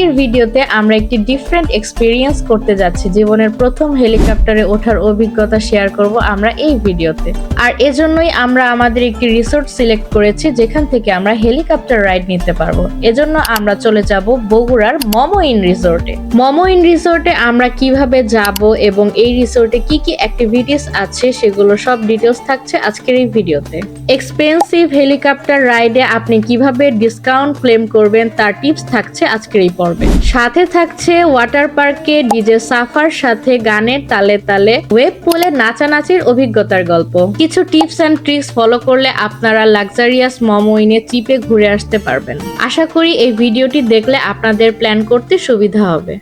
আজকের ভিডিওতে আমরা একটি ডিফারেন্ট এক্সপিরিয়েন্স করতে যাচ্ছি। জীবনের প্রথম হেলিকপ্টারে ওঠার অভিজ্ঞতা শেয়ার করব আমরা এই ভিডিওতে। আর এজন্যই আমরা আমাদের একটি রিসোর্ট সিলেক্ট করেছি, যেখান থেকে আমরা হেলিকপ্টার রাইড নিতে পারব। এজন্য আমরা চলে যাব বগুড়ার মমো ইন রিসোর্টে মমো ইন রিসোর্টে আমরা কীভাবে যাব এবং এই রিসোর্টে কি কি অ্যাক্টিভিটিস আছে, সেগুলো সব ডিটেলস থাকছে আজকের এই ভিডিওতে। এক্সপেন্সিভ হেলিকপ্টার রাইডে আপনি কীভাবে ডিসকাউন্ট ক্লেম করবেন, তার টিপস থাকছে আজকের এই পর্বে। সাথে থাকছে ওয়াটার পার্কে ডিজে সাফার, সাথে গানের তালে তালে ওয়েব পুলে নাচানাচির অভিজ্ঞতার গল্প। কিছু টিপস অ্যান্ড ট্রিক্স ফলো করলে আপনারা লাক্সারিয়াস মমোইনে চিপে ঘুরে আসতে পারবেন। আশা করি এই ভিডিওটি দেখলে আপনাদের প্ল্যান করতে সুবিধা হবে।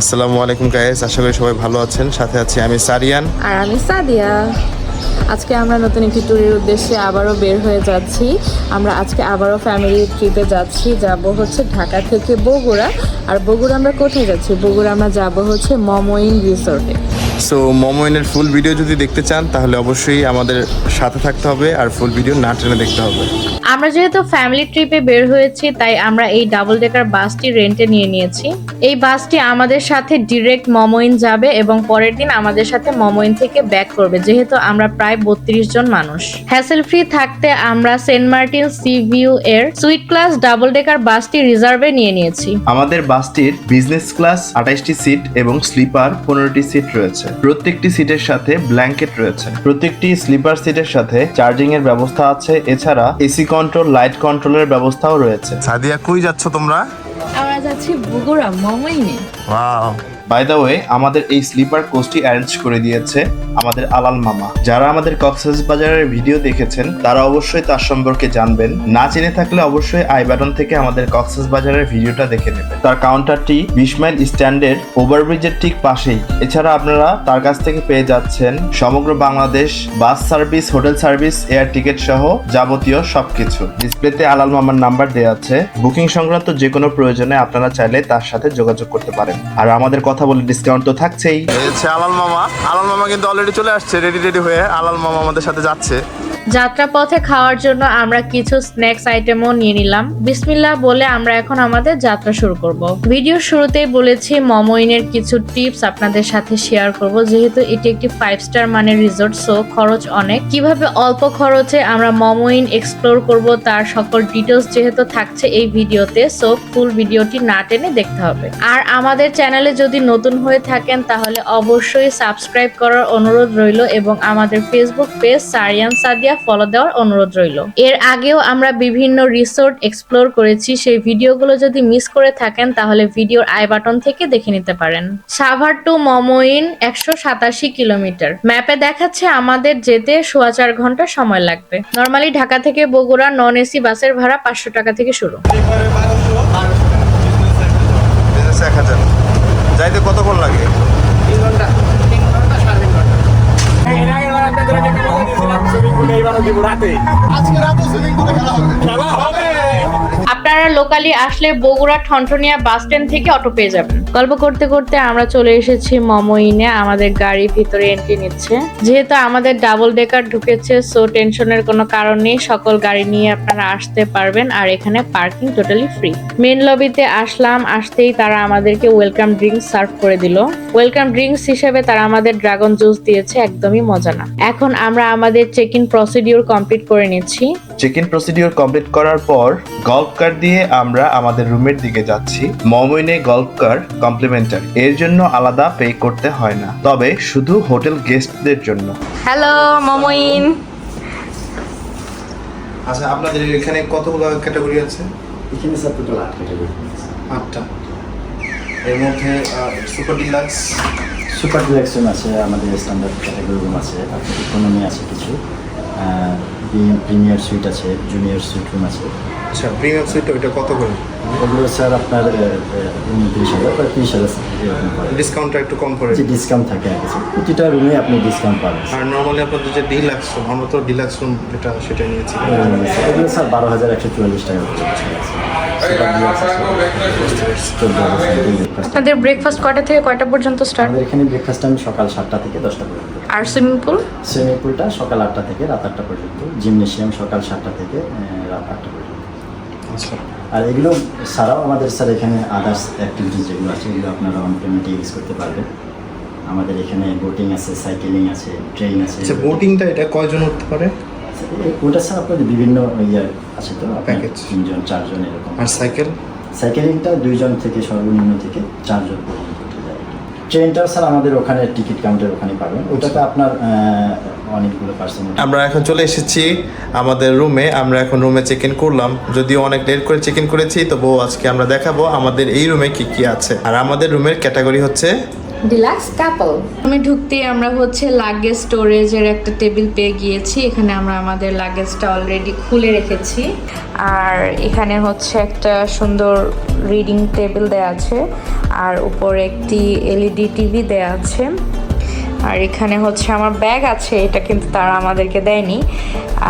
আসসালামু আলাইকুম গায়েস আশা করি সবাই ভালো আছেন। সাথে আছি আমি সারিয়ান। আর আমি সাদিয়া। আজকে আমরা নতুন একটি ট্যুরের উদ্দেশ্যে আবারও বের হয়ে যাচ্ছি। আমরা আজকে আবারও ফ্যামিলি ট্রিপে যাচ্ছি। যাব হচ্ছে ঢাকা থেকে বগুড়া। আর বগুড়া আমরা কোথায় যাচ্ছি? বগুড়া আমরা যাব হচ্ছে মমোইন রিসোর্টে সো মোমোইনের ফুল ভিডিও যদি দেখতে চান তাহলে অবশ্যই আমাদের সাথে থাকতে হবে আর ফুল ভিডিও না টেনে দেখতে হবে। আমরা যেহেতু ফ্যামিলি ট্রিপে বের হয়েছি তাই আমরা এই ডাবল ডেকার বাসটি রেন্টে নিয়ে নিয়েছি। এই বাসটি আমাদের সাথে ডিরেক্ট মমোইন যাবে এবং পরের দিন আমাদের সাথে মমোইন থেকে ব্যাক করবে যেহেতু আমরা প্রায় বত্রিশ জন মানুষ। হ্যাসেল ফ্রি থাকতে আমরা সেন্ট মার্টিন সি ভিউ এর সুইট ক্লাস ডাবল ডেকার বাসটি রিজার্ভে নিয়ে নিয়েছি। আমাদের বাসটির বিজনেস ক্লাস আঠাইশটি সিট এবং স্লিপার পনেরোটি সিট রয়েছে। প্রত্যেকটি সিটের সাথে ব্ল্যাঙ্কেট রয়েছে। প্রত্যেকটি স্লিপার সিটের সাথে চার্জিং এর ব্যবস্থা আছে। এছাড়া এসি কন্ট্রোল লাইট কন্ট্রোলের ব্যবস্থাও রয়েছে। সাদিয়া কই যাচ্ছ তোমরা? আমরা যাচ্ছি বগুড়া মমাইনে ওয়াও। বাই দ্য ওয়ে আমাদের এই স্লিপার কোচটি অ্যারেঞ্জ করে দিয়েছে আমাদের আলাল মামা। যারা আমাদের কক্সেস বাজারের ভিডিও দেখেছেন, তারা অবশ্যই তার সম্পর্কে জানবেন। না চিনে থাকলে অবশ্যই আই বাটন থেকে আমাদের কক্সেস বাজারের ভিডিওটা দেখে নেবেন। তার কাউন্টারটি বিশ মাইল স্ট্যান্ডের ওভারব্রিজের ঠিক পাশেই। এছাড়া আপনারা তার কাছ থেকে পেয়ে যাচ্ছেন সমগ্র Bangladesh bus service, hotel service air ticket সহ যাবতীয় সবকিছু। ডিসপ্লেতে আলাল মামার নাম্বার দেওয়া আছে। বুকিং সংক্রান্ত যে কোনো প্রয়োজনে আপনারা চাইলে তার সাথে যোগাযোগ করতে পারেন। আর আমাদের কথা বলে ডিসকাউন্ট তো থাকছেই। আলাল মামা। আলাল মামা কিন্তু অলরেডি চলে আসছে রেডি রেডি হয়ে আলাল মামা আমাদের সাথে যাচ্ছে। যাত্রাপথে খাওয়ার জন্য আমরা কিছু স্ন্যাক্স আইটেমও নিয়ে নিলাম। বিসমিল্লাহ বলে আমরা এখন আমাদের যাত্রা শুরু করব। ভিডিও শুরুতেই বলেছি মমোইনের কিছু টিপস আপনাদের সাথে শেয়ার করব। যেহেতু এটি একটি ফাইভ স্টার মানের রিসোর্ট সো খরচ অনেক। কীভাবে অল্প খরচে আমরা মমোইন এক্সপ্লোর করব তার সকল ডিটেলস যেহেতু থাকছে এই ভিডিওতে সো ফুল ভিডিওটি না টেনে দেখতে হবে। আর আমাদের চ্যানেলে যদি নতুন হয়ে থাকেন, তাহলে অবশ্যই সাবস্ক্রাইব করার অনুরোধ রইল এবং আমাদের Facebook page Sarian Sadia follow দেওয়ার অনুরোধ রইল। এর আগেও আমরা বিভিন্ন রিসোর্ট এক্সপ্লোর করেছি সেই ভিডিওগুলো যদি মিস করে থাকেন তাহলে ভিডিওর আই বাটন থেকে দেখে নিতে পারেন। সাভার টু মমোইন একশো সাতাশি কিলোমিটার। ম্যাপে দেখাচ্ছে আমাদের যেতে সোয়া চার ঘণ্টা সময় লাগবে। নর্মালি ঢাকা থেকে বগুড়া নন এসি বাসের ভাড়া পাঁচশো টাকা থেকে শুরু। বিজনেস এক হাজার। যাইতে কতক্ষণ লাগে? এইবারও দিব রাতে আজকে রাতে সুইমিং পুলে খেলা হবে। খেলা হবে? আপনারা লোকালি আসলে বগুড়া ঠনঠনিয়া বাস স্ট্যান্ড থেকে অটো পেয়ে যাবেন। গল্প করতে করতে আমরা চলে এসেছি মমোইনে আমাদের গাড়ি ভিতরে এন্ট্রি নিচ্ছে। যেহেতু আমাদের ডাবল ডেকার ঢুকেছে সো টেনশনের কোনো কারণ নেই সকল গাড়ি নিয়ে আপনারা আসতে পারবেন আর এখানে পার্কিং টোটালি ফ্রি মেন লবিতে আসলাম আসতেই তারা আমাদেরকে ওয়েলকাম ড্রিঙ্কস সার্ভ করে দিল। ওয়েলকাম ড্রিঙ্কস হিসেবে তারা আমাদের ড্রাগন জুস দিয়েছে একদমই মজা না। এখন আমরা আমাদের চেক ইন প্রসিডিউর কমপ্লিট করে নিচ্ছি। চেক ইন প্রসিডিওর কমপ্লিট করার পর গল্ফ কার দিয়ে আমরা আমাদের রুমের দিকে যাচ্ছি। মমইনে গল্ফ কার কমপ্লিমেন্টারি এর জন্য আলাদা পে করতে হয় না। তবে শুধু হোটেল গেস্টদের জন্য। হ্যালো মমোইন। আচ্ছা আপনাদের এখানে কতগুলো ক্যাটাগরি আছে? এখানে স্যার টোটাল আট ক্যাটাগরি আটটা। এর মধ্যে সুপার ডিলাক্স সুপার ডিলাক্সন আছে আমাদের স্ট্যান্ডার্ড ক্যাটাগরি রুম আছে ইকোনমি আছে কিছু। প্রিমিয়ার সুইট আছে জুনিয়র সুইট রুম আছে। আচ্ছা প্রিমিয়াম সুইট ওইটা কত করে? ওগুলো স্যার আপনার উনত্রিশ হাজার বা তিরিশ হাজার ডিসকাউন্টটা একটু কম করে। ডিসকাউন্ট থাকে আর কিছু। প্রতিটা রুমে আপনি ডিসকাউন্ট পাবেন আর নর্মালি আপনাদের যে ডিলাক্স রুম আমরা তো ডিলাক্স রুম যেটা সেটা নিয়েছি। এগুলো স্যার বারো হাজার একশো চুয়াল্লিশ টাকা। আপনাদের ব্রেকফাস্ট কয়টা থেকে কয়টা পর্যন্ত স্টার্ট আমাদের এখানে ব্রেকফাস্ট টাইম সকাল সাতটা থেকে দশটা পর্যন্ত। আর সুইমিং পুল সুইমিং পুলটা সকাল আটটা থেকে রাত আটটা পর্যন্ত। জিমনেশিয়াম সকাল সাতটা থেকে রাত আটটা পর্যন্ত। আর এগুলো ছাড়াও আমাদের স্যার এখানে আদার্স অ্যাক্টিভিটিস যেগুলো আছে এগুলো আপনারা অন পেমেন্ট ইউজ করতে পারবেন। আমাদের এখানে বোটিং আছে সাইকেলিং আছে ট্রেন আছে। আচ্ছা বোটিংটা এটা কয়জন উঠতে পারে? ওটা স্যার আপনাদের বিভিন্ন ইয়ার আছে তো প্যাকেজ তিনজন চারজন এরকম। আর সাইকেল সাইকেলিংটা দুইজন থেকে সর্বনিম্ন থেকে চারজন পর্যন্ত। ট্রেনটাও স্যার আমাদের ওখানে টিকিট কাউন্টার ওখানে পাবেন। ওটাতে আপনার অনেকগুলো পার্সেন্ট আমরা এখন চলে এসেছি আমাদের রুমে আমরা এখন রুমে চেক ইন করলাম। যদিও অনেক লেট করে চেক ইন করেছি, তবুও আজকে আমরা দেখাবো আমাদের এই রুমে কি কি আছে। আর আমাদের রুমের ক্যাটাগরি হচ্ছে ডিলাক্স কাপল। আমি ঢুকতে আমরা হচ্ছে লাগেজ স্টোরেজের একটা টেবিল পেয়ে গিয়েছি। এখানে আমরা আমাদের লাগেজটা অলরেডি খুলে রেখেছি। আর এখানে হচ্ছে একটা সুন্দর রিডিং টেবিল দেয়া আছে। আর উপরে একটি এলইডি টিভি দেয়া আছে। আর এখানে হচ্ছে আমার ব্যাগ আছে, এটা কিন্তু তারা আমাদেরকে দেয়নি।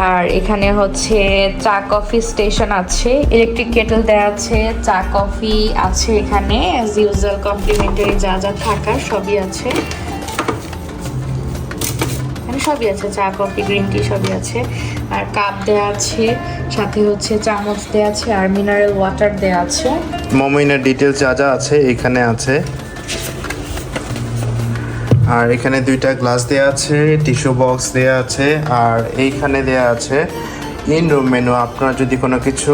আর এখানে হচ্ছে চা কফি স্টেশন আছে ইলেকট্রিক কেটল দেওয়া আছে, চা কফি আছে এখানে ইউজুয়াল কমপ্লিমেন্টারি যা যা থাকার সবই আছে। সবই আছে, চা, কফি গ্রিন টি সবই আছে। আর কাপ দেওয়া আছে, সাথে হচ্ছে চামচ দেওয়া আছে, আর মিনারেল ওয়াটার দেওয়া আছে। মমিনের ডিটেলস যা যা আছে এখানে আছে। আর এখানে দুইটা গ্লাস দেয়া আছে, টিস্যু বক্স দেয়া আছে, আর এইখানে দেয়া আছে, ইন রুম মেনু। আপনারা যদি কোনো কিছু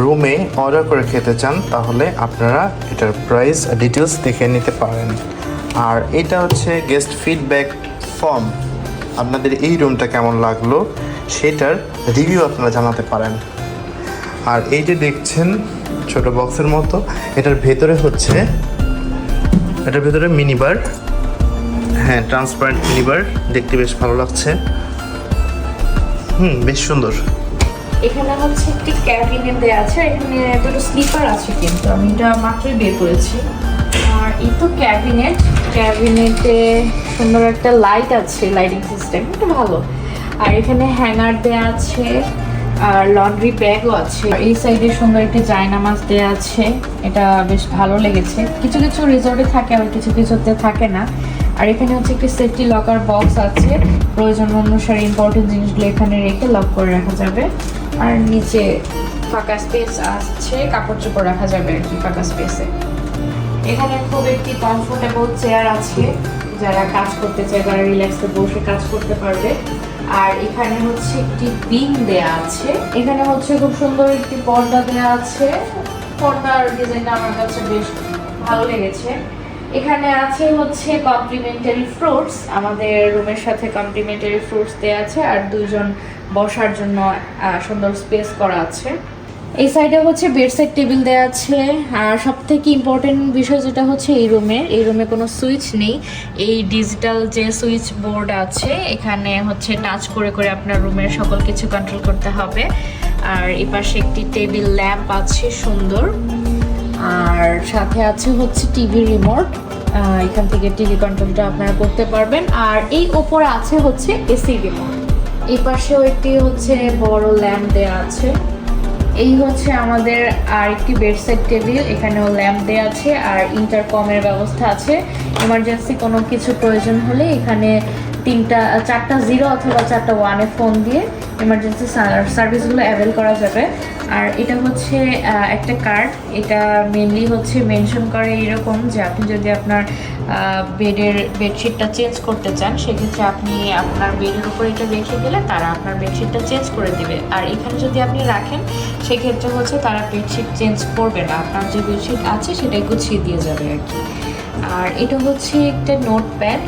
রুমে অর্ডার করে খেতে চান, তাহলে আপনারা এটার প্রাইস ডিটেলস দেখে নিতে পারেন। আর এটা হচ্ছে গেস্ট ফিডব্যাক ফর্ম আপনাদের এই রুমটা কেমন লাগল, সেটার রিভিউ আপনারা জানাতে পারেন। আর এই যে দেখছেন, ছোট বক্সের মতো, এটার ভেতরে হচ্ছে, এটার ভেতরে মিনিবার হ্যাঁ ট্রান্সপারেন্ট মিনিবার দেখতে বেশ ভালো লাগছে। হুম, বেশ সুন্দর। এখানে হচ্ছে একটি ক্যাবিনেট দেওয়া আছে, এখানে দুটো স্লিপার আছে কিন্তু, আমি এটা মাত্রই বের করেছি। আর এই তো ক্যাবিনেট, ক্যাবিনেটে সুন্দর একটা লাইট আছে লাইটিং সিস্টেম এটা ভালো। আর এখানে হ্যাঙ্গার দেওয়া আছে, আর লন্ড্রি ব্যাগও আছে। এই সাইডে সুন্দর একটি জায়নামাজ দেওয়া আছে, এটা বেশ ভালো লেগেছে। কিছু কিছু রিসোর্টে থাকে, আবার কিছু কিছুতে থাকে না। আর এখানে হচ্ছে একটি সেফটি লকার বক্স আছে। প্রয়োজন অনুসারে ইম্পর্টেন্ট জিনিসগুলো এখানে রেখে লক করে রাখা যাবে। আর নিচে ফাঁকা স্পেস আছে, কাপড় চোপড় রাখা যাবে আর কি ফাঁকা স্পেসে এখানে খুব একটি কমফোর্টেবল চেয়ার আছে। যারা কাজ করতে চায়, তারা রিল্যাক্সে বসে কাজ করতে পারবে। আর এখানে হচ্ছে একটি বিম দেয়া আছে। এখানে হচ্ছে খুব সুন্দর একটি পর্দা দেয়া আছে। পর্দার ডিজাইনটা আমার কাছে বেশ ভালো লেগেছে। এখানে আছে হচ্ছে কমপ্লিমেন্টারি ফ্রুটস আমাদের রুমের সাথে কমপ্লিমেন্টারি ফ্রুটস দেওয়া আছে আর দুইজন বসার জন্য সুন্দর স্পেস করা আছে। এই সাইডে হচ্ছে বেডসাইড টেবিল দেওয়া আছে। আর সব থেকে ইম্পর্টেন্ট বিষয় যেটা হচ্ছে এই রুমে এই রুমে কোনো সুইচ নেই। এই ডিজিটাল যে সুইচ বোর্ড আছে, এখানে হচ্ছে টাচ করে করে আপনার রুমের সকল কিছু কন্ট্রোল করতে হবে। আর এই পাশে একটি টেবিল ল্যাম্প আছে, সুন্দর। আর সাথে আছে হচ্ছে টিভি রিমোট এখান থেকে টিভি কন্ট্রোলটা আপনারা করতে পারবেন। আর এই ওপরে আছে হচ্ছে এসি রিমোট এই পাশেও একটি হচ্ছে বড় ল্যাম্প দেওয়া আছে। এই হচ্ছে আমাদের আর একটি বেডসেট টেবিল এখানেও ল্যাম্প দেওয়া আছে আর ইন্টারকমের ব্যবস্থা আছে। ইমার্জেন্সি কোনো কিছু প্রয়োজন হলে এখানে তিনটা, চারটা জিরো অথবা চারটা ওয়ানে ফোন দিয়ে ইমার্জেন্সি সার্ভিসগুলো অ্যাভেল করা যাবে। আর এটা হচ্ছে একটা কার্ড এটা মেনলি হচ্ছে মেনশন করে এরকম যে আপনি যদি আপনার বেডের বেডশিটটা চেঞ্জ করতে চান, সেক্ষেত্রে আপনি আপনার বেডের উপর এটা রেখে গেলে তারা আপনার বেডশিটটা চেঞ্জ করে দিবে। আর এখানে যদি আপনি রাখেন, সেক্ষেত্রে হচ্ছে তারা বেডশিট চেঞ্জ করবে না। আপনার যে বেডশিট আছে, সেটাই গুছিয়ে দিয়ে যাবে আর কি। আর এটা হচ্ছে একটা নোট প্যাড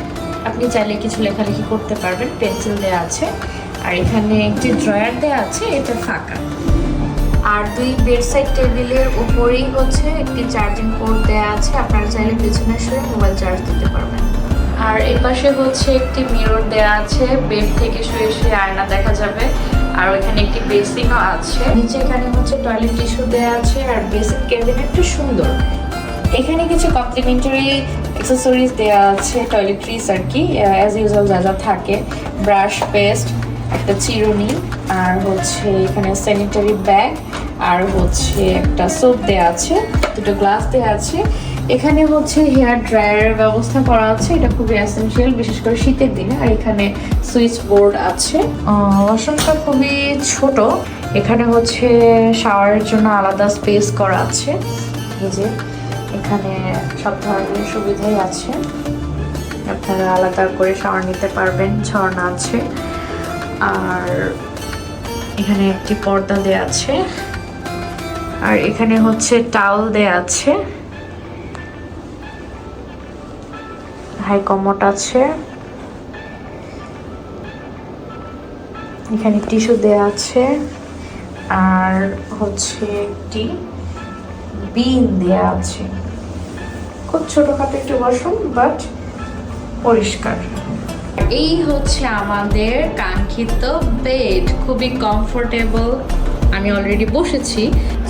আপনি চাইলে কিছু লেখালেখি করতে পারবেন পেন্সিল দেওয়া আছে। আর এখানে একটি ড্রয়ার দেওয়া আছে, এটা ফাঁকা। আর দুই বেডসাইড টেবিলের উপরেই হচ্ছে একটি চার্জিং পোর্ট দেওয়া আছে, আপনারা চাইলে পেছনে সরে মোবাইল চার্জ দিতে পারবেন। আর এই পাশে হচ্ছে একটি মিরর দেওয়া আছে, বেড থেকে শুয়ে শুয়ে আয়না দেখা যাবে, আর ওইখানে একটি বেসিনও আছে। নিচে এখানে হচ্ছে টয়লেট টিস্যু দেওয়া আছে, আর বেসিন ক্যাবিনেটটা সুন্দর। এখানে কিছু কমপ্লিমেন্টারি অ্যাক্সেসরিজ দেওয়া আছে, টয়লেট্রিজ আর কি অ্যাজ ইউজুয়াল যা যা থাকে, ব্রাশ, পেস্ট একটা চিরুনি, আর হচ্ছে এখানে স্যানিটারি ব্যাগ আর হচ্ছে একটা সোপ দেওয়া আছে, দুটো গ্লাস দেওয়া আছে। এখানে হচ্ছে হেয়ার ড্রায়ারের ব্যবস্থা করা আছে, এটা খুবই অ্যাসেন্সিয়াল বিশেষ করে শীতের দিনে। আর এখানে সুইচ বোর্ড আছে ওয়াশরুমটা খুবই ছোট, এখানে হচ্ছে শাওয়ারের জন্য আলাদা স্পেস করা আছে। এই যে, এখানে সব ধরনের সুবিধাই আছে। আপনারা আলাদা করে শাওয়ার নিতে পারবেন, ঝর্ণা আছে। আর এখানে একটি পর্দা দেয়া আছে। আর এখানে হচ্ছে টাওয়াল দেয়া আছে। হাই কমোট আছে। এখানে টিস্যু দেয়া আছে। আর হচ্ছে একটি বিন দেয়া আছে। খুব ছোটখাটো একটি ওয়াশরুম বাট পরিষ্কার। এই হচ্ছে আমাদের কাঙ্ক্ষিত বেড খুবই কমফোর্টেবল আমি অলরেডি বসেছি।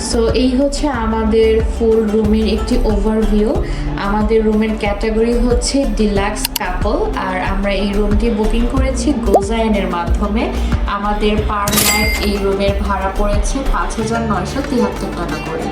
সো এই হচ্ছে আমাদের ফুল রুমের একটি ওভারভিউ আমাদের রুমের ক্যাটাগরি হচ্ছে ডিলাক্স কাপল আর আমরা এই রুমটি বুকিং করেছি গোজাইনের মাধ্যমে। আমাদের পার নাইট এই রুমের ভাড়া পড়েছে পাঁচ হাজার নয়শো তিয়াত্তর টাকা করে।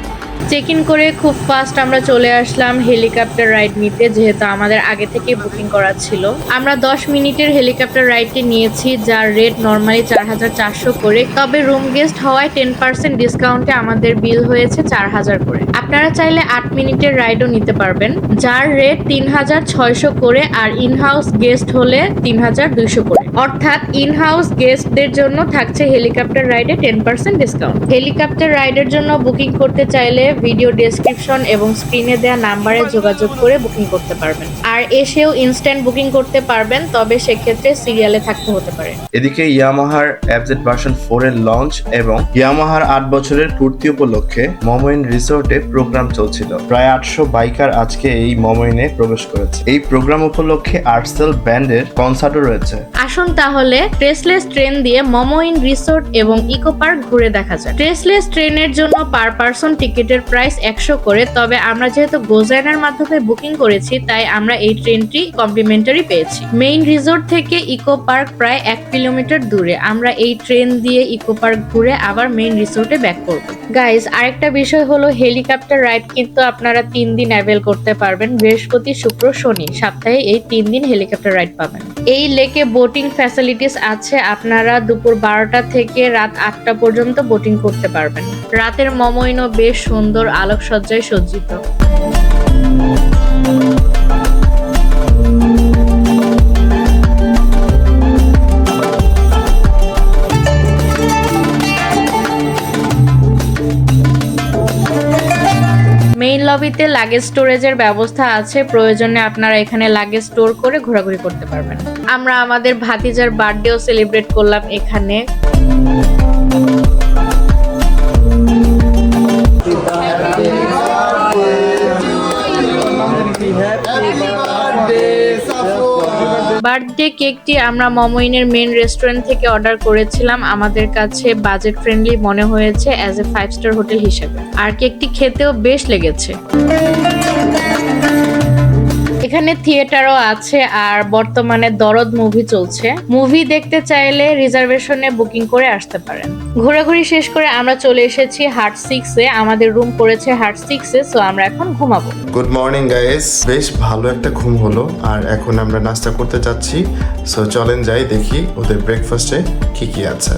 চেক ইন করে খুব ফাস্ট আমরা চলে আসলাম হেলিকপ্টার রাইড নিতে, যেহেতু আমাদের আগে থেকে বুকিং করা ছিল। আমরা দশ মিনিটের হেলিকপ্টার রাইডটি নিয়েছি, যার রেট নর্মালি চার হাজার চারশো করে। তবে রুম গেস্ট হওয়ায় টেন পার্সেন্ট ডিসকাউন্টে আমাদের বিল হয়েছে চার হাজার করে। আপনারা চাইলে আট মিনিটের রাইডও নিতে পারবেন, যার রেট তিন হাজার ছয়শো করে আর ইন হাউস গেস্ট হলে তিন হাজার দুইশো করে। অর্থাৎ ইন হাউস গেস্টদের জন্য থাকছে হেলিকপ্টার রাইডে টেন পার্সেন্ট ডিসকাউন্ট হেলিকপ্টার রাইডের জন্য বুকিং করতে চাইলে ভিডিও ডেসক্রিপশন এবং স্ক্রিনে দেওয়া নাম্বারে যোগাযোগ করে বুকিং করতে পারবেন। আর এসেও ইনস্ট্যান্ট বুকিং করতে পারবেন তবে সেক্ষেত্রে সিরিয়ালে থাকতে হতে পারে। এদিকে ইয়ামাহার অ্যাবজেট ভার্সন ফোর এর লঞ্চ এবং ইয়ামাহার আট বছরের পূর্তি উপলক্ষে মমইন রিসোর্টে প্রোগ্রাম চলছিল। প্রায় আটশো বাইকার আজকে এই মমইনে প্রবেশ করেছে। এই প্রোগ্রাম উপলক্ষে আর্টসেল ব্যান্ডের কনসার্টও রয়েছে। আসুন তাহলে ট্রেসলেস ট্রেন দিয়ে মমইন রিসোর্ট এবং ইকো পার্ক ঘুরে দেখা যায় ট্রেসলেস ট্রেনের জন্য পার পার্সন টিকিটের প্রাইস একশো করে, তবে আমরা যেহেতু গোজাইনার মাধ্যমে বুকিং করেছি, তাই আমরা এই ট্রেনটি কমপ্লিমেন্টারি পেয়েছি। মেইন রিসোর্ট থেকে ইকো পার্ক প্রায় এক কিলোমিটার দূরে। আমরা এই ট্রেন দিয়ে ইকো পার্ক ঘুরে আবার মেইন রিসোর্টে ব্যাক করব। গাইজ আরেকটা বিষয় হলো হেলিকপ্টার রাইড কিন্তু আপনারা তিন দিন অ্যাভেল করতে পারবেন, বৃহস্পতি, শুক্র, শনি। সপ্তাহে এই তিন দিন হেলিকপ্টার রাইড পাবেন। এই লেকে বোটিং ফ্যাসিলিটিস আছে, আপনারা দুপুর বারোটা থেকে রাত আটটা পর্যন্ত বোটিং করতে পারবেন। রাতের মমইনও বেশ সুন্দর আলোকসজ্জায় সজ্জিত। মেইন লবিতে লাগেজ স্টোরেজের ব্যবস্থা আছে, প্রয়োজনে আপনারা এখানে লাগেজ স্টোর করে ঘোরাঘুরি করতে পারবেন। আমরা আমাদের ভাতিজার বার্থডেও সেলিব্রেট করলাম এখানে। বার্থডে কেকটি আমরা মমইনের মেন রেস্টুরেন্ট থেকে অর্ডার করেছিলাম। আমাদের কাছে বাজেট ফ্রেন্ডলি মনে হয়েছে as a five star hotel হিসেবে। আর কেকটি খেতেও বেশ লেগেছে। এখানে থিয়েটারও আছে আর বর্তমানে দরদ মুভি চলছে। মুভি দেখতে চাইলে রিজার্ভেশনে বুকিং করে আসতে পারেন। ঘোরাঘুরি শেষ করে আমরা চলে এসেছি হার্ট সিক্সে। আমাদের রুম পড়েছে হার্ট সিক্সে সো আমরা এখন ঘুমাবো। গুড মর্নিং গাইস বেশ ভালো একটা ঘুম হলো আর এখন আমরা নাস্তা করতে যাচ্ছি। সো চলেন যাই দেখি ওদের ব্রেকফাস্টে কি কি আছে।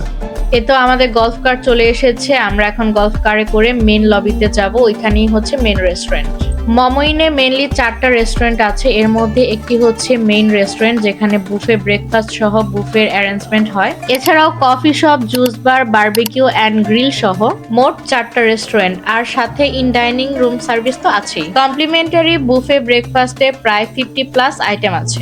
এ তো আমাদের গলফ কার চলে এসেছে আমরা এখন গলফ কারে করে মেন লবিতে যাব। ওইখানেই হচ্ছে মেন রেস্টুরেন্ট মমইনে মেনলি চারটা রেস্টুরেন্ট আছে। এর মধ্যে একটি হচ্ছে মেইন রেস্টুরেন্ট যেখানে বুফে ব্রেকফাস্ট সহ বুফের অ্যারেঞ্জমেন্ট হয়। এছাড়াও coffee shop juice bar barbecue and grill সহ মোট চারটা রেস্টুরেন্ট আর সাথে ইন ডাইনিং রুম সার্ভিস তো আছেই। কমপ্লিমেন্টারি বুফে ব্রেকফাস্টে প্রায় ফিফটি প্লাস আইটেম আছে।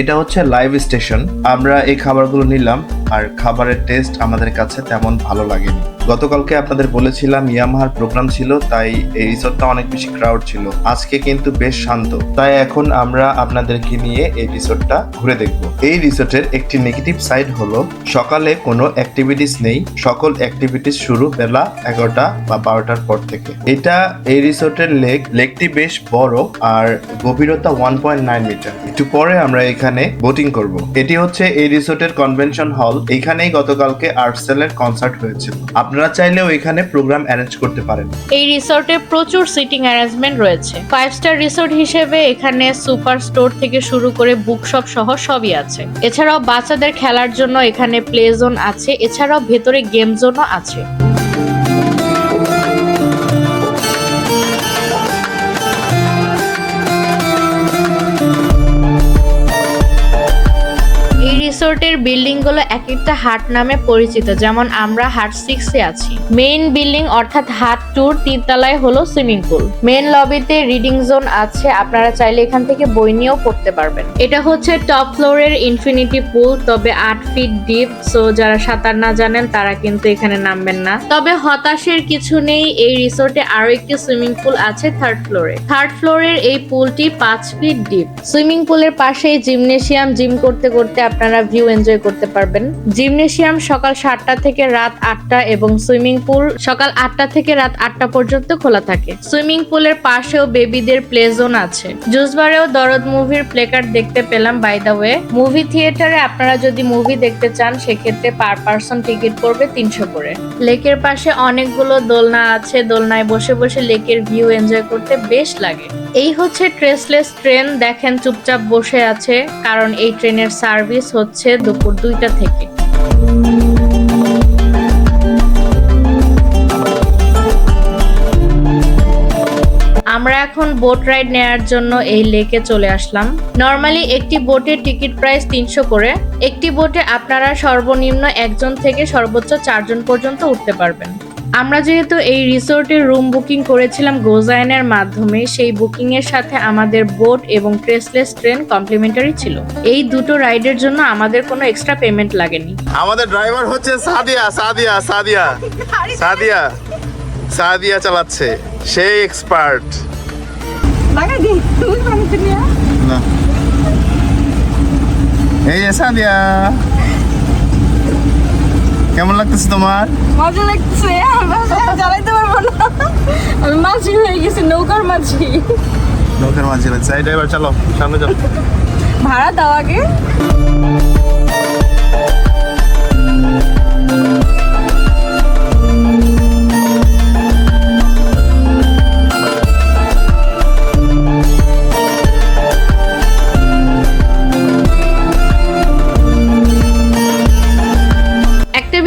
এটা হচ্ছে লাইভ স্টেশন আমরা এই খাবারগুলো নিলাম। আর খাবারের টেস্ট আমাদের কাছে তেমন ভালো লাগেনি। গতকালকে আপনাদের বলেছিলাম ইয়ামাহার প্রোগ্রাম ছিল, তাই এই রিসোর্টটা অনেক বেশি ক্রাউড ছিল। আজকে কিন্তু বেশ শান্ত। তাই এখন আমরা আপনাদেরকে নিয়ে এই রিসোর্টটা ঘুরে দেখব। এই রিসোর্টের একটি নেগেটিভ সাইড হলো, সকালে কোনো অ্যাক্টিভিটিস নেই, সকল অ্যাক্টিভিটিস শুরু বেলা এগারোটা বা বারোটার পর থেকে। এটা এই রিসোর্টের লেক, লেকটি বেশ বড় আর গভীরতা ওয়ান পয়েন্ট নাইন মিটার একটু পরে আমরা এখানে বোটিং করব। এটি হচ্ছে এই রিসোর্টের কনভেনশন হল এইখানেই গতকালকে আর্টসেলের কনসার্ট হয়েছিল। আপনারা চাইলেও এখানে প্রোগ্রাম অ্যারেঞ্জ করতে পারেন। এই রিসর্টে প্রচুর সিটিং অ্যারেঞ্জমেন্ট রয়েছে। ফাইভ স্টার রিসোর্ট হিসেবে এখানে সুপার স্টোর থেকে শুরু করে বুকশপ সহ সবই আছে। এছাড়াও বাচ্চাদের খেলার জন্য এখানে প্লে জোন আছে। এছাড়াও ভেতরে গেম জোনও আছে। রিসোর্টের বিল্ডিংগুলো এক একটা হাট নামে পরিচিত, যেমন আমরা হাট সিক্সে আছি। মেইন বিল্ডিং অর্থাৎ হাট টুর তিনতলায় হলো সুইমিং পুল মেইন লবিতে রিডিং জোন আছে, আপনারা চাইলে এখান থেকে বই নিয়েও পড়তে পারবেন। এটা হচ্ছে টপ ফ্লোরের ইনফিনিটি পুল তবে আট ফিট ডিপ সো যারা সাঁতার না জানেন, তারা কিন্তু এখানে নামবেন না। তবে হতাশের কিছু নেই, এই রিসোর্টে আরও একটি সুইমিং পুল আছে থার্ড ফ্লোরে থার্ড ফ্লোরের এই পুলটি পাঁচ ফিট ডিপ সুইমিং পুলের পাশেই জিমনেশিয়াম জিম করতে করতে আপনারা ভিউ এনজয় করতে পারবেন। জিমনেশিয়াম সকাল সাতটা থেকে রাত আটটা এবং সুইমিং পুল সকাল আটটা থেকে রাত আটটা পর্যন্ত খোলা থাকে। সুইমিং পুলের পাশেও বেবিদের প্লে জোন আছে। জুসবারেও দরদ মুভির প্লেকার্ড দেখতে পেলাম বাই দ্য ওয়ে মুভি থিয়েটারে আপনারা যদি মুভি দেখতে চান, সেক্ষেত্রে পার পার্সন টিকিট পড়বে তিনশো করে। লেকের পাশে অনেকগুলো দোলনা আছে। দোলনায় বসে বসে লেকের ভিউ এনজয় করতে বেশ লাগে। এই হচ্ছে ট্রেসলেস ট্রেন। দেখেন চুপচাপ বসে আছে, কারণ এই ট্রেনের সার্ভিস হচ্ছে দুপুর দুইটা থেকে। আমরা এখন বোট রাইড নেয়ার জন্য এই লেকে চলে আসলাম। নর্মালি একটি বোটের টিকিট প্রাইস তিনশো করে। একটি বোটে আপনারা সর্বনিম্ন একজন থেকে সর্বোচ্চ চারজন পর্যন্ত উঠতে পারবেন। আমরা যেহেতু এই রিসোর্টের রুম বুকিং করেছিলাম গোজাইনের মাধ্যমে সেই বুকিং এর সাথে আমাদের বোট এবং ট্রেসলেস ট্রেন কমপ্লিমেন্টারি ছিল। এই দুটো রাইডের জন্য আমাদের কোনো এক্সট্রা পেমেন্ট লাগেনি। আমাদের ড্রাইভার হচ্ছে সাদিয়া সাদিয়া সাদিয়া সাদিয়া সাদিয়া চালাচ্ছে। সেই এক্সপার্ট এই যে সাদিয়া। কেমন লাগতেছে তোমার? মজা লাগতেছে চালাইতে পারব না। আমি মাঝি হয়ে গেছি নৌকার মাঝি। নৌকার মাঝে লাগছে এই ড্রাইভার চলো সামনে যাও। ভাড়া দাও আগে।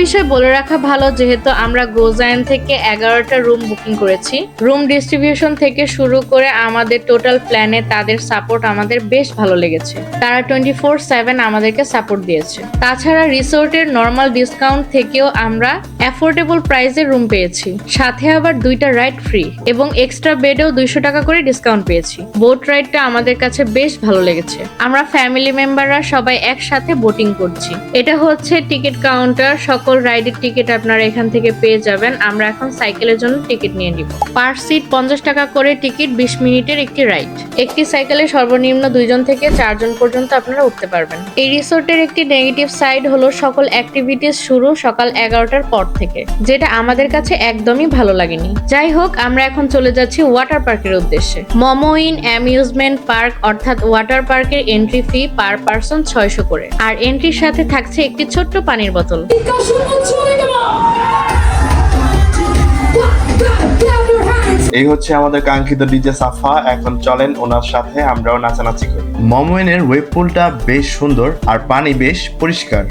বিষয় বলে রাখা ভালো, যেহেতু আমরা গোজাইন থেকে এগারোটা রুম বুকিং করেছি। রুম ডিস্ট্রিবিউশন থেকে শুরু করে আমাদের টোটাল প্ল্যানে তাদের সাপোর্ট আমাদের বেশ ভালো লেগেছে। তারা টোয়েন্টি ফোর সেভেন আমাদেরকে সাপোর্ট দিয়েছে। তাছাড়া রিসোর্টের নর্মাল ডিসকাউন্ট থেকেও আমরা অ্যাফোর্ডেবল প্রাইসে রুম পেয়েছি। সাথে আবার দুইটা রাইড ফ্রি এবং এক্সট্রা বেডেও দুইশো টাকা করে ডিসকাউন্ট পেয়েছি। বোট রাইডটা আমাদের কাছে বেশ ভালো লেগেছে। আমরা ফ্যামিলি মেম্বাররা সবাই একসাথে বোটিং করছি। এটা হচ্ছে টিকিট কাউন্টার সকল রাইডের টিকিট আপনারা এখান থেকে পেয়ে যাবেন। আমরা এখন সাইকেলের জন্য টিকিট নিয়ে নিব। পার সিট পঞ্চাশ টাকা করে টিকিট, বিশ মিনিটের একটি রাইড। একটি সাইকেলে সর্বনিম্ন দুইজন থেকে চারজন পর্যন্ত আপনারা উঠতে পারবেন। এই রিসোর্টের একটি নেগেটিভ সাইড হলো সকল অ্যাক্টিভিটিস শুরু সকাল এগারোটার পর থেকে, যেটা আমাদের কাছে একদমই ভালো লাগেনি। যাই হোক, আমরা এখন চলে যাচ্ছি ওয়াটার পার্কের উদ্দেশ্যে। মমোইন অ্যামিউজমেন্ট পার্ক, অর্থাৎ ওয়াটার পার্কের এন্ট্রি ফি পার পার্সন ছয়শো করে। আর এন্ট্রির সাথে থাকছে একটি ছোট্ট পানির বোতল। এই হচ্ছে আমাদের কাঙ্ক্ষিত ডিজে সাফা। এখন চলেন ওনার সাথে, আমরাও নাচানাচি করি। মমোয়েনের ওয়েব পুলটা বেশ সুন্দর আর পানি বেশ পরিষ্কার।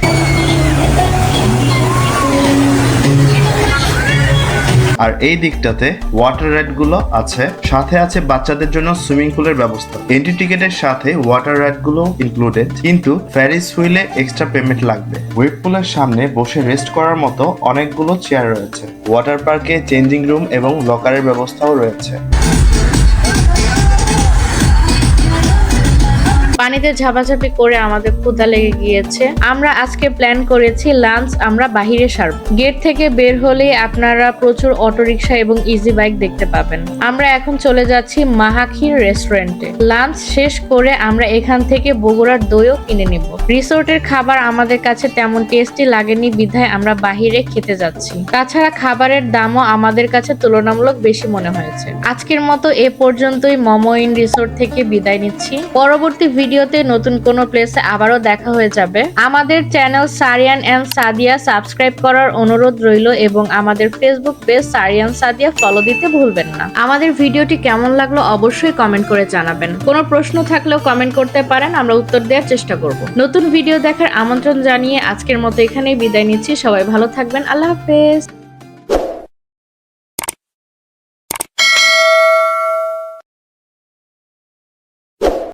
আর এই দিকটাতে ওয়াটার রাইডগুলো আছে। সাথে আছে বাচ্চাদের জন্য সুইমিং পুলের ব্যবস্থা। এন্ট্রি টিকেটের সাথে ওয়াটার রাইডগুলো ইনক্লুডেড কিন্তু ফ্যারিস হুইলে এক্সট্রা পেমেন্ট লাগবে। ওয়েব পুলের সামনে বসে রেস্ট করার মতো অনেকগুলো চেয়ার রয়েছে। ওয়াটার পার্কে চেঞ্জিং রুম এবং লকারের ব্যবস্থাও রয়েছে। পানিতে ঝাপাঝাপি করে আমাদের ক্ষুধা লেগে গিয়েছে। আমরা আজকে প্ল্যান করেছি লাঞ্চ আমরা বাহিরে সারব। গেট থেকে বের হলেই আপনারা প্রচুর অটোরিকশা এবং ইজি বাইক দেখতে পাবেন। আমরা এখন চলে যাচ্ছি মাহাখির রেস্টুরেন্টে লাঞ্চ শেষ করে আমরা এখান থেকে বগুড়ার দইও কিনে নিব। রিসোর্টের খাবার আমাদের কাছে তেমন টেস্টি লাগেনি, বিধায় আমরা বাহিরে খেতে যাচ্ছি। তাছাড়া খাবারের দামও আমাদের কাছে তুলনামূলক বেশি মনে হয়েছে। আজকের মতো এ পর্যন্তই মমইন রিসোর্ট থেকে বিদায় নিচ্ছি। পরবর্তী ভিডিওতে নতুন কোনো প্লেসে আবারও দেখা হয়ে যাবে। আমাদের channel Sarian and Sadia subscribe করার অনুরোধ রইল এবং আমাদের Facebook page Sarian Sadia follow দিতে ভুলবেন না। আমাদের ভিডিওটি কেমন লাগল অবশ্যই কমেন্ট করে জানাবেন। কোনো প্রশ্ন থাকলেও কমেন্ট করতে পারেন, আমরা উত্তর দেওয়ার চেষ্টা করব। নতুন ভিডিও দেখার আমন্ত্রণ জানিয়ে আজকের মতো এখানেই বিদায় নিচ্ছি। সবাই ভালো থাকবেন। আল্লাহ হাফেজ।